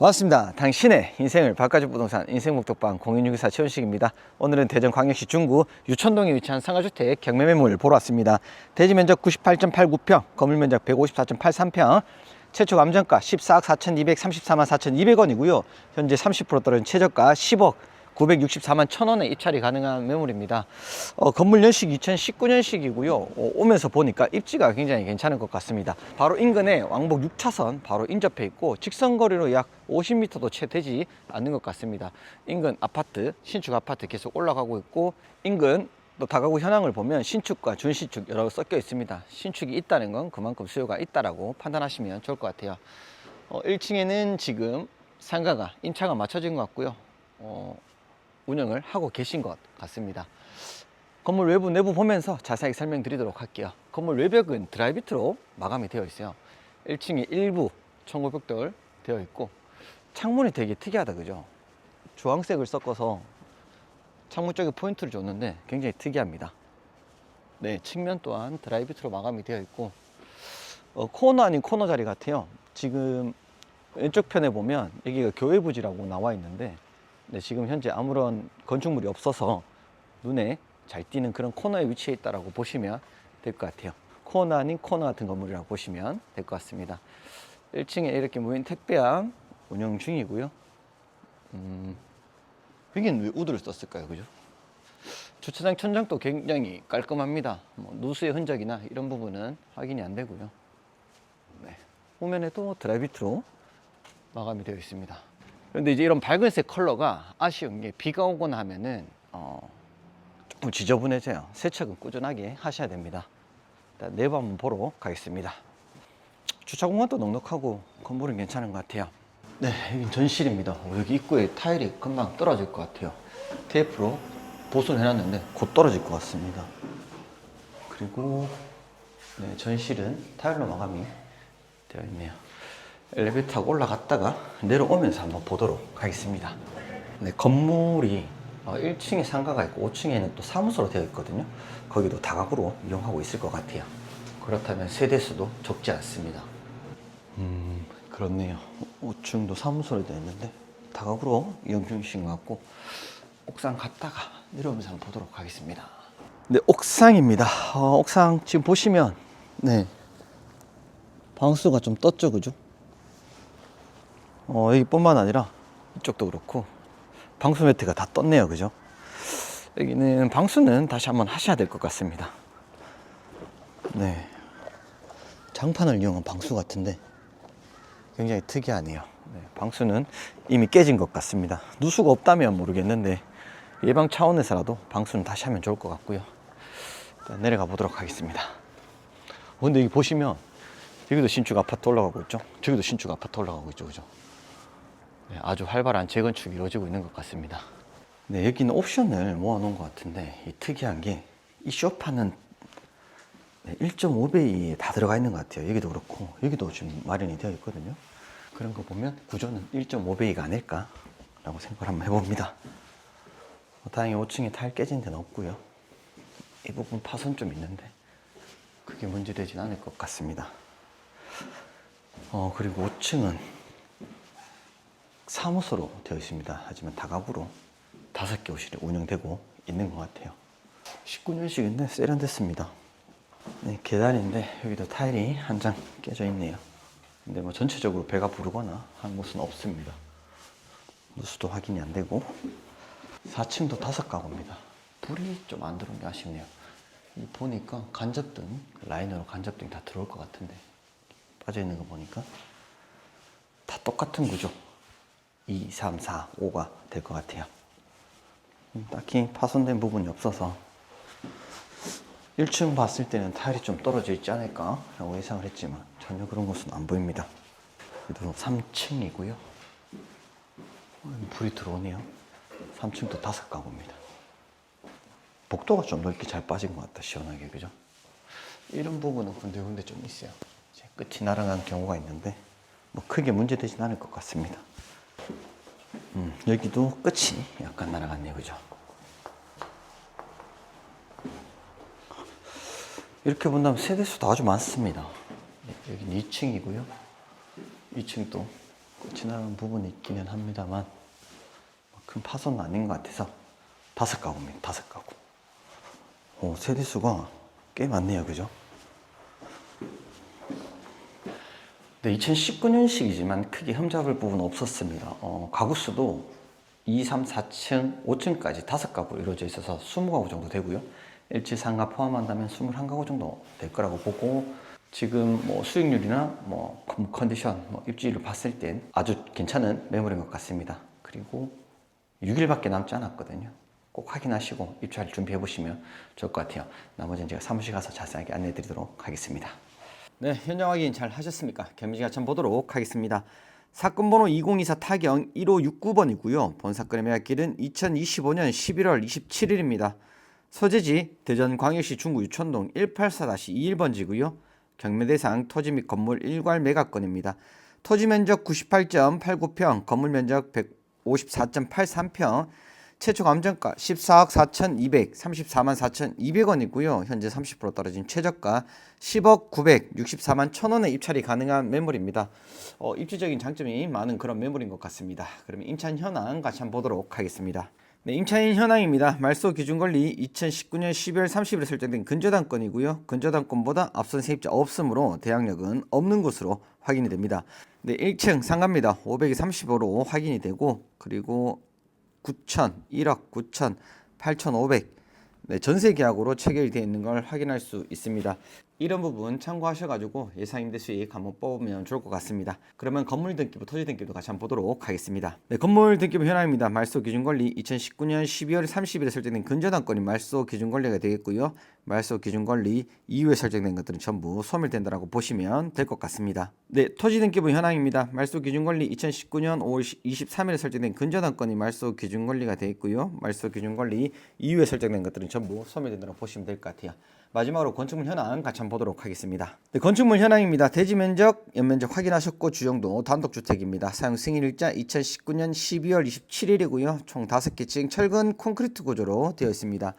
반갑습니다. 당신의 인생을 바꿔줄 부동산 인생목독방 0624 최원식입니다. 오늘은 대전광역시 중구 유천동에 위치한 상가주택 경매매물 보러 왔습니다. 대지 면적 98.89평, 건물 면적 154.83평, 최초 감정가 14억 4,234만 4,200원이고요. 현재 30% 떨어진 최저가 10억 964만 1,000원에 입찰이 가능한 매물입니다. 어, 건물 연식 2019년식이고요. 어, 오면서 보니까 입지가 굉장히 괜찮은 것 같습니다. 바로 인근에 왕복 6차선 바로 인접해 있고 직선거리로 약 50m도 채 되지 않는 것 같습니다. 인근 아파트, 신축 아파트 계속 올라가고 있고 인근 또 다가구 현황을 보면 신축과 준신축 여러 개 섞여 있습니다. 신축이 있다는 건 그만큼 수요가 있다라고 판단하시면 좋을 것 같아요. 어, 1층에는 지금 상가가 임차가 맞춰진 것 같고요. 어, 운영을 하고 계신 것 같습니다. 건물 외부 내부 보면서 자세하게 설명드리도록 할게요. 건물 외벽은 드라이비트로 마감이 되어 있어요. 1층에 일부 청고벽돌 되어 있고 창문이 되게 특이하다 그죠? 주황색을 섞어서 창문 쪽에 포인트를 줬는데 굉장히 특이합니다. 네, 측면 또한 드라이비트로 마감이 되어 있고 어, 코너 아닌 코너 자리 같아요. 지금 왼쪽 편에 보면 여기가 교회 부지라고 나와 있는데 네, 지금 현재 아무런 건축물이 없어서 눈에 잘 띄는 그런 코너에 위치해 있다라고 보시면 될 것 같아요. 코너 아닌 코너 같은 건물이라고 보시면 될 것 같습니다. 1층에 이렇게 무인 택배함 운영 중이고요. 음, 여기는 왜 우드를 썼을까요? 그죠? 주차장 천장도 굉장히 깔끔합니다. 뭐 누수의 흔적이나 이런 부분은 확인이 안 되고요. 네. 후면에도 드라이비트로 마감이 되어 있습니다. 그런데 이제 이런 밝은색 컬러가 아쉬운 게 비가 오거나 하면은 어, 조금 지저분해져요. 세척은 꾸준하게 하셔야 됩니다. 일단 내부 한번 보러 가겠습니다. 주차 공간도 넉넉하고 건물은 괜찮은 것 같아요. 네, 여기 전실입니다. 어, 여기 입구에 타일이 금방 떨어질 것 같아요. 테이프로 보수를 해놨는데 곧 떨어질 것 같습니다. 그리고 네, 전실은 타일로 마감이 되어 있네요. 엘리베이터 타고 올라갔다가 내려오면서 한번 보도록 하겠습니다. 네, 건물이 1층에 상가가 있고 5층에는 또 사무소로 되어 있거든요. 거기도 다각으로 이용하고 있을 것 같아요. 그렇다면 세대수도 적지 않습니다. 음, 그렇네요. 5층도 사무소로 되어 있는데 다각으로 이용 중이신 것 같고 옥상 갔다가 내려오면서 한번 보도록 하겠습니다. 네, 옥상입니다. 어, 옥상 지금 보시면 네 방수가 좀 떴죠, 그죠? 어, 여기뿐만 아니라 이쪽도 그렇고 방수 매트가 다 떴네요, 그죠? 여기는 방수는 다시 한번 하셔야 될 것 같습니다. 네, 장판을 이용한 방수 같은데 굉장히 특이하네요. 네, 방수는 이미 깨진 것 같습니다. 누수가 없다면 모르겠는데 예방 차원에서라도 방수는 다시 하면 좋을 것 같고요. 내려가 보도록 하겠습니다. 어, 근데 여기 보시면 여기도 신축 아파트 올라가고 있죠. 저기도 신축 아파트 올라가고 있죠, 그죠? 네, 아주 활발한 재건축이 이루어지고 있는 것 같습니다. 네, 여기는 옵션을 모아놓은 것 같은데 이 특이한 게 이 쇼파는 1.5배에 다 들어가 있는 것 같아요. 여기도 그렇고 여기도 지금 마련이 되어 있거든요. 그런 거 보면 구조는 1.5배가 아닐까라고 생각을 한번 해봅니다. 어, 다행히 5층에 타일 깨진 데는 없고요. 이 부분 파손 좀 있는데 그게 문제되진 않을 것 같습니다. 어, 그리고 5층은 사무소로 되어 있습니다. 하지만 다가구로 다섯 개 호실이 운영되고 있는 것 같아요. 19년식인데 세련됐습니다. 네, 계단인데 여기도 타일이 한 장 깨져 있네요. 근데 뭐 전체적으로 배가 부르거나 한 곳은 없습니다. 누수도 확인이 안 되고 4층도 다섯 가구입니다. 불이 좀 안 들어온 게 아쉽네요. 이 보니까 간접등 라인으로 간접등이 다 들어올 것 같은데 빠져 있는 거 보니까 다 똑같은 구조 2, 3, 4, 5가 될 것 같아요. 음, 딱히 파손된 부분이 없어서 1층 봤을 때는 타일이 좀 떨어져 있지 않을까 라고 예상을 했지만 전혀 그런 것은 안 보입니다. 그래도 3층이고요. 불이 들어오네요. 3층도 다섯 가구입니다. 복도가 좀 넓게 잘 빠진 것 같다 시원하게 그죠? 이런 부분은 군데군데 좀 있어요. 이제 끝이 날아간 경우가 있는데 뭐 크게 문제되진 않을 것 같습니다. 음, 여기도 끝이 약간 날아갔네요, 그죠? 이렇게 본다면 세대수도 아주 많습니다. 여기는 2층이고요. 2층도 끝이 나는 부분이 있기는 합니다만 뭐큰 파손은 아닌 것 같아서 다섯 가구입니다. 다섯 가구. 어, 세대수가 꽤 많네요. 그죠? 네, 2019년식이지만 크게 흠잡을 부분은 없었습니다. 어, 가구 수도 2, 3, 4층, 5층까지 다섯 가구 이루어져 있어서 20가구 정도 되고요. 1층 상가 포함한다면 21가구 정도 될 거라고 보고 지금 뭐 수익률이나 뭐 컨- 컨디션, 뭐 입지를 봤을 땐 아주 괜찮은 매물인 것 같습니다. 그리고 6일밖에 남지 않았거든요. 꼭 확인하시고 입찰 준비해 보시면 좋을 것 같아요. 나머지는 제가 사무실 가서 자세하게 안내해 드리도록 하겠습니다. 네, 현장 확인 잘 하셨습니까? 겸지가 참 보도록 하겠습니다. 사건 번호 2024 타경 1569번이고요. 본 사건의 매각길은 2025년 11월 27일입니다. 소재지 대전광역시 중구 유천동 184-21번지고요. 경매 대상 토지 및 건물 일괄 매각건입니다. 토지 면적 98.89평, 건물 면적 154.83평, 최초 감정가 14억 4,200, 34만 4,200원이고요. 현재 30% 떨어진 최저가 10억 964만 1,000원에 입찰이 가능한 매물입니다. 어, 입지적인 장점이 많은 그런 매물인 것 같습니다. 그러면 임찬 현황 같이 한번 보도록 하겠습니다. 네, 임차인 현황입니다. 말소 기준 권리 2019년 12월 30일에 설정된 근저당권이고요. 근저당권보다 앞선 세입자 없으므로 대항력은 없는 것으로 확인이 됩니다. 네, 1층 상가입니다. 535로 확인이 되고 그리고 9천, 1억 9천, 8,500 네, 전세 계약으로 체결되어 있는 걸 확인할 수 있습니다. 이런 부분 참고하셔가지고 예상 임대 수익 한번 뽑으면 좋을 것 같습니다. 그러면 건물 등기부, 토지 등기부 같이 한번 보도록 하겠습니다. 네, 건물 등기부 현황입니다. 말소 기준 권리 2019년 12월 30일에 설정된 근저당권이 말소 기준 권리가 되겠고요. 말소 기준 권리 이후에 설정된 것들은 전부 소멸된다라고 보시면 될 것 같습니다. 네, 토지 등기부 현황입니다. 말소 기준 권리 2019년 5월 23일에 설정된 근저당권이 말소 기준 권리가 되어 있고요. 말소 기준 권리 이후에 설정된 것들은 전부 소멸된다고 보시면 될 것 같아요. 마지막으로 건축물 현황 같이 한번 보도록 하겠습니다. 네, 건축물 현황입니다. 대지 면적, 연면적 확인하셨고 주정도 단독주택입니다. 사용 승인일자 2019년 12월 27일이고요. 총 5개 층 철근 콘크리트 구조로 되어 있습니다.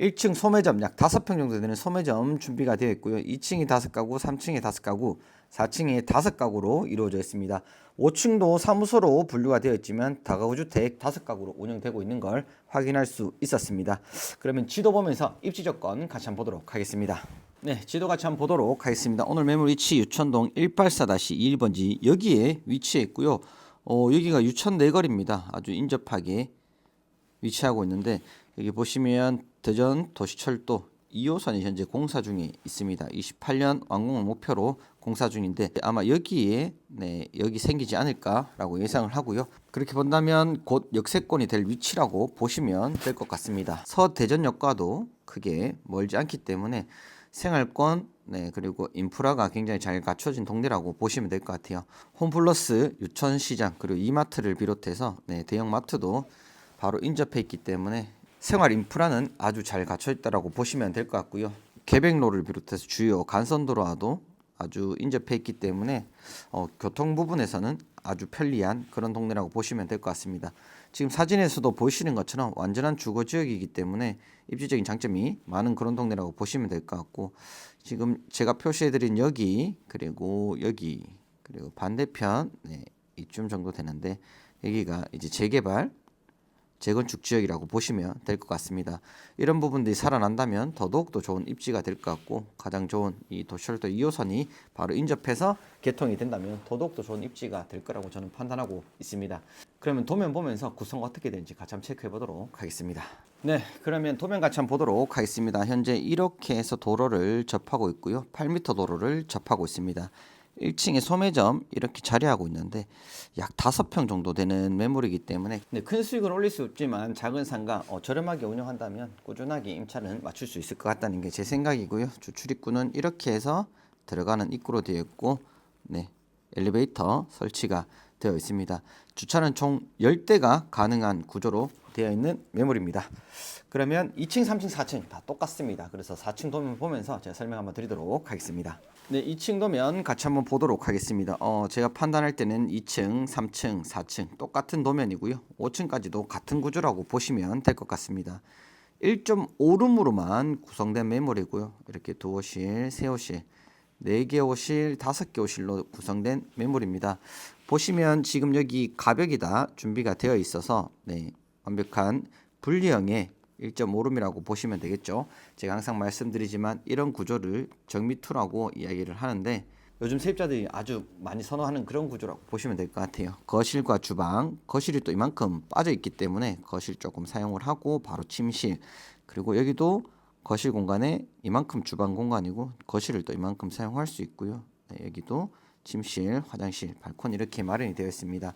1층 소매점 약 5평 정도 되는 소매점 준비가 되어 있고요. 2층이 5가구, 3층에 5가구, 4층에 5가구로 이루어져 있습니다. 5층도 사무소로 분류가 되어 있지만 다가구 주택 5가구로 운영되고 있는 걸 확인할 수 있었습니다. 그러면 지도 보면서 입지 조건 같이 한번 보도록 하겠습니다. 네, 지도 같이 한번 보도록 하겠습니다. 오늘 매물 위치 유천동 184-21번지 여기에 위치해 있고요. 어, 여기가 유천 내거리입니다. 아주 인접하게 위치하고 있는데 여기 보시면 대전 도시철도 2호선이 현재 공사 중에 있습니다. 28년 완공을 목표로 공사 중인데 아마 여기에 네, 여기 생기지 않을까라고 예상을 하고요. 그렇게 본다면 곧 역세권이 될 위치라고 보시면 될 것 같습니다. 서대전역과도 크게 멀지 않기 때문에 생활권 네 그리고 인프라가 굉장히 잘 갖춰진 동네라고 보시면 될 것 같아요. 홈플러스 유천시장 그리고 이마트를 비롯해서 네 대형 마트도 바로 인접해 있기 때문에 생활 인프라는 아주 잘 갖춰 있다라고 보시면 될 것 같고요. 계백로를 비롯해서 주요 간선도로와도 아주 인접해 있기 때문에 어, 교통 부분에서는 아주 편리한 그런 동네라고 보시면 될 것 같습니다. 지금 사진에서도 보시는 것처럼 완전한 주거 지역이기 때문에 입지적인 장점이 많은 그런 동네라고 보시면 될 것 같고 지금 제가 표시해드린 여기 그리고 여기 그리고 반대편 네, 이쯤 정도 되는데 여기가 이제 재개발 재건축 지역이라고 보시면 될 것 같습니다. 이런 부분들이 살아난다면 더더욱 더 좋은 입지가 될 것 같고 가장 좋은 이 도시철도 2호선이 바로 인접해서 개통이 된다면 더더욱 더 좋은 입지가 될 거라고 저는 판단하고 있습니다. 그러면 도면 보면서 구성 어떻게 되는지 같이 한번 체크해 보도록 하겠습니다. 네, 그러면 도면 같이 한번 보도록 하겠습니다. 현재 이렇게 해서 도로를 접하고 있고요. 8m 도로를 접하고 있습니다. 1층에 소매점 이렇게 자리하고 있는데 약 5평 정도 되는 매물이기 때문에 네, 큰 수익을 올릴 수 없지만 작은 상가 어, 저렴하게 운영한다면 꾸준하게 임차는 맞출 수 있을 것 같다는 게 제 생각이고요. 주출입구는 이렇게 해서 들어가는 입구로 되어 있고 네, 엘리베이터 설치가 되어 있습니다. 주차는 총 10대가 가능한 구조로 되어 있는 매물입니다. 그러면 2층, 3층, 4층 다 똑같습니다. 그래서 4층 도면 보면서 제가 설명 한번 드리도록 하겠습니다. 네, 2층 도면 같이 한번 보도록 하겠습니다. 어, 제가 판단할 때는 2층, 3층, 4층 똑같은 도면이고요. 5층까지도 같은 구조라고 보시면 될 것 같습니다. 1.5룸으로만 구성된 매물이고요. 이렇게 두 호실, 세 호실, 네 개 호실, 다섯 개 호실로 구성된 매물입니다. 보시면 지금 여기 가격이 다 준비가 되어 있어서 네, 완벽한 분리형의 1.5룸이라고 보시면 되겠죠. 제가 항상 말씀드리지만 이런 구조를 정미투라고 이야기를 하는데 요즘 세입자들이 아주 많이 선호하는 그런 구조라고 보시면 될 것 같아요. 거실과 주방, 거실이 또 이만큼 빠져 있기 때문에 거실 조금 사용을 하고 바로 침실 그리고 여기도 거실 공간에 이만큼 주방 공간이고 거실을 또 이만큼 사용할 수 있고요. 네, 여기도 침실, 화장실, 발코니 이렇게 마련이 되어 있습니다.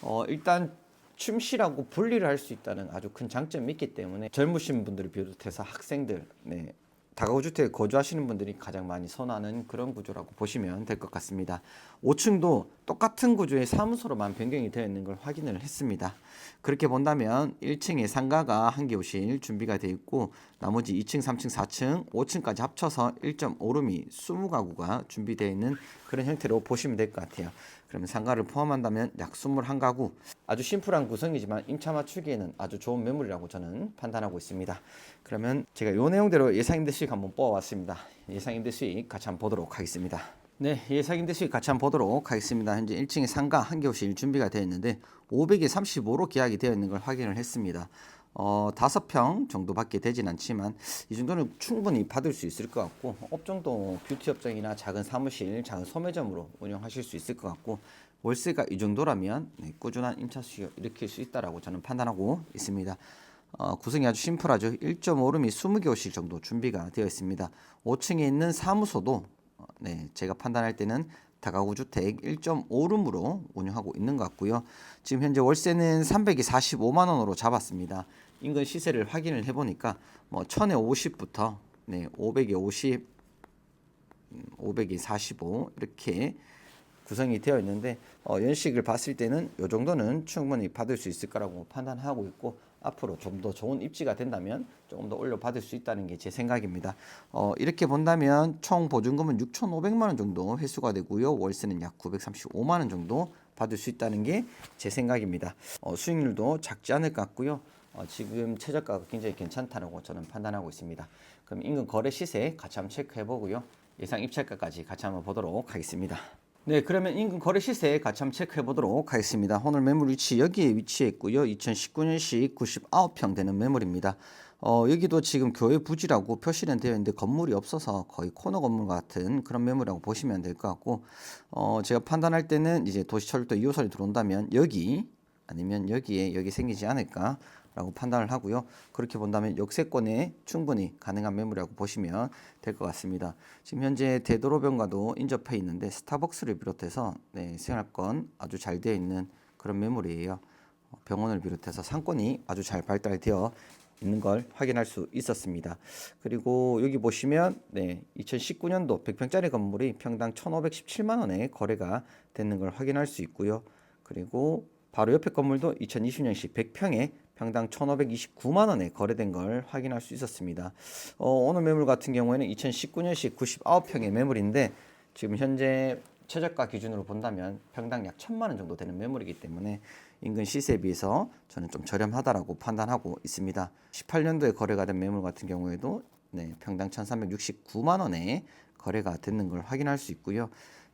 어, 일단 침실하고 분리를 할 수 있다는 아주 큰 장점이 있기 때문에 젊으신 분들을 비롯해서 학생들, 네, 다가구 주택에 거주하시는 분들이 가장 많이 선호하는 그런 구조라고 보시면 될 것 같습니다. 5층도 똑같은 구조의 사무소로만 변경이 되어 있는 걸 확인을 했습니다. 그렇게 본다면 1층에 상가가 한 개호실 준비가 되어 있고 나머지 2층, 3층, 4층, 5층까지 합쳐서 1.5룸이 20가구가 준비되어 있는 그런 형태로 보시면 될 것 같아요. 그러면 상가를 포함한다면 약 21가구 아주 심플한 구성이지만 임차 맞추기에는 아주 좋은 매물이라고 저는 판단하고 있습니다. 그러면 제가 요 내용대로 예상임대 수익 한번 뽑아왔습니다. 예상임대 수익 같이 한번 보도록 하겠습니다. 네, 예상임대 수익 같이 한번 보도록 하겠습니다. 현재 1층에 상가 한 개호실 준비가 되어 있는데 500에 35로 계약이 되어 있는 걸 확인을 했습니다. 어, 다섯 평 정도밖에 되진 않지만 이 정도는 충분히 받을 수 있을 것 같고 업종도 뷰티 업종이나 작은 사무실, 작은 소매점으로 운영하실 수 있을 것 같고 월세가 이 정도라면 네, 꾸준한 임차 수요 일으킬 수 있다라고 저는 판단하고 있습니다. 어, 구성이 아주 심플하죠. 1.5룸이 20개 호실 정도 준비가 되어 있습니다. 5층에 있는 사무소도 어, 네, 제가 판단할 때는 다가구 주택 1.5룸으로 운영하고 있는 것 같고요. 지금 현재 월세는 345만 원으로 잡았습니다. 인근 시세를 확인을 해보니까 뭐 1000에 50부터 네, 500에 50, 음, 500에 45 이렇게 구성이 되어 있는데 어, 연식을 봤을 때는 이 정도는 충분히 받을 수 있을 거라고 판단하고 있고 앞으로 좀 더 좋은 입지가 된다면 조금 더 올려 받을 수 있다는 게 제 생각입니다. 어, 이렇게 본다면 총 보증금은 6,500만 원 정도 회수가 되고요. 월세는 약 935만 원 정도 받을 수 있다는 게 제 생각입니다. 어, 수익률도 작지 않을 것 같고요. 어, 지금 최저가가 굉장히 괜찮다고 저는 판단하고 있습니다. 그럼 인근 거래 시세 같이 한번 체크해 보고요. 예상 입찰가까지 같이 한번 보도록 하겠습니다. 네, 그러면 인근 거래 시세 같이 한번 체크해 보도록 하겠습니다. 오늘 매물 위치 여기에 위치해 있고요. 2019년식 99평 되는 매물입니다. 어, 여기도 지금 교회 부지라고 표시는 되어 있는데 건물이 없어서 거의 코너 건물 같은 그런 매물이라고 보시면 될 것 같고 어, 제가 판단할 때는 이제 도시철도 2호선이 들어온다면 여기 아니면 여기에 여기 생기지 않을까 라고 판단을 하고요. 그렇게 본다면 역세권에 충분히 가능한 매물이라고 보시면 될 것 같습니다. 지금 현재 대도로변과도 인접해 있는데 스타벅스를 비롯해서 네, 생활권 아주 잘 되어 있는 그런 매물이에요. 어, 병원을 비롯해서 상권이 아주 잘 발달되어 있는 걸 확인할 수 있었습니다. 그리고 여기 보시면 네, 2019년도 100평짜리 건물이 평당 1,517만 원에 거래가 되는 걸 확인할 수 있고요. 그리고 바로 옆에 건물도 2020년식 100평에 평당 1,529만 원에 거래된 걸 확인할 수 있었습니다. 어, 오늘 매물 같은 경우에는 2019년식 99평의 매물인데 지금 현재 최저가 기준으로 본다면 평당 약 1,000만 원 정도 되는 매물이기 때문에 인근 시세에 비해서 저는 좀 저렴하다라고 판단하고 있습니다. 18년도에 거래가 된 매물 같은 경우에도 네, 평당 1,369만 원에 거래가 됐는 걸 확인할 수 있고요.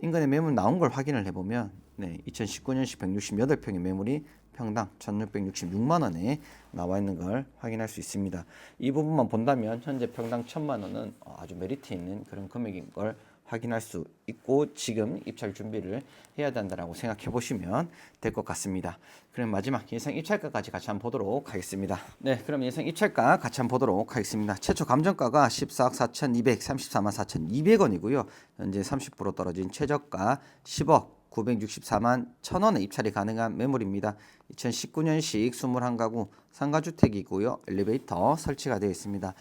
인근에 매물 나온 걸 확인을 해보면 네, 2019년식 168평의 매물이 평당 1,666만 원에 나와 있는 걸 확인할 수 있습니다. 이 부분만 본다면 현재 평당 1,000만 원은 아주 메리트 있는 그런 금액인 걸 확인할 수 있고 지금 입찰 준비를 해야 된다라고 생각해 보시면 될 것 같습니다. 그럼 마지막 예상 입찰가까지 같이 한번 보도록 하겠습니다. 네, 그럼 예상 입찰가 같이 한번 보도록 하겠습니다. 최초 감정가가 14억 4,234만 4,200원이고요. 현재 30% 떨어진 최저가 10억 964만 1,000원에 입찰이 가능한 매물입니다. 2019년식 21가구 상가주택이고요. 엘리베이터 설치가 되어 있습니다.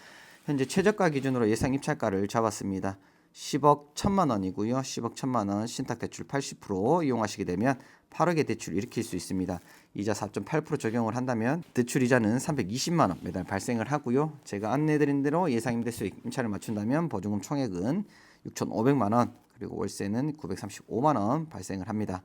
현재 최저가 기준으로 예상 입찰가를 잡았습니다. 10억 1천만 원이고요. 10억 1천만 원 신탁 대출 80% 이용하시게 되면 8억의 대출 일으킬 수 있습니다. 이자 4.8% 적용을 한다면 대출 이자는 320만 원 매달 발생을 하고요. 제가 안내드린 대로 예상 임대 수익 임차를 맞춘다면 보증금 총액은 6,500만 원 그리고 월세는 935만 원 발생을 합니다.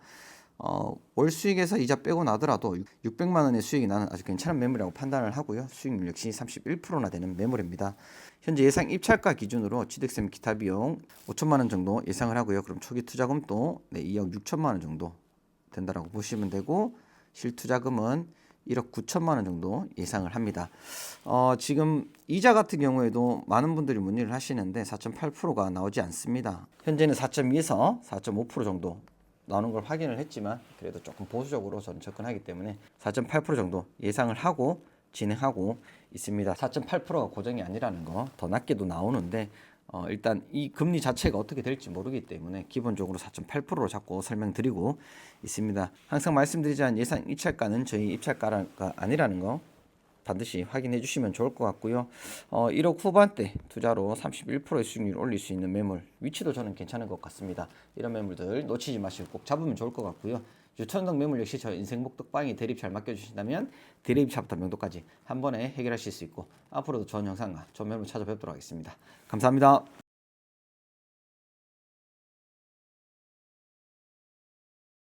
어, 월 수익에서 이자 빼고 나더라도 600만 원의 수익이 나는 아주 괜찮은 매물이라고 판단을 하고요. 수익률 역시 31%나 되는 매물입니다. 현재 예상 입찰가 기준으로 취득세 및 기타 비용 5천만 원 정도 예상을 하고요. 그럼 초기 투자금도 네, 2억 6천만 원 정도 된다라고 보시면 되고 실투자금은 1억 9천만 원 정도 예상을 합니다. 어, 지금 이자 같은 경우에도 많은 분들이 문의를 하시는데 4.8%가 나오지 않습니다. 현재는 4.2에서 4.5% 정도 나오는 걸 확인을 했지만 그래도 조금 보수적으로 저는 접근하기 때문에 4.8% 정도 예상을 하고 진행하고 있습니다. 4.8%가 고정이 아니라는 거 더 낮게도 나오는데 어, 일단 이 금리 자체가 어떻게 될지 모르기 때문에 기본적으로 4.8%로 잡고 설명드리고 있습니다. 항상 말씀드리자는 예상 입찰가는 저희 입찰가가 아니라는 거 반드시 확인해 주시면 좋을 것 같고요. 어, 1억 후반대 투자로 31%의 수익률을 올릴 수 있는 매물 위치도 저는 괜찮은 것 같습니다. 이런 매물들 놓치지 마시고 꼭 잡으면 좋을 것 같고요. 유천동 매물 역시 저 인생 목독방이 대립 잘 맡겨주신다면 대립차부터 명도까지 한 번에 해결하실 수 있고 앞으로도 좋은 영상과 좋은 매물 찾아뵙도록 하겠습니다. 감사합니다.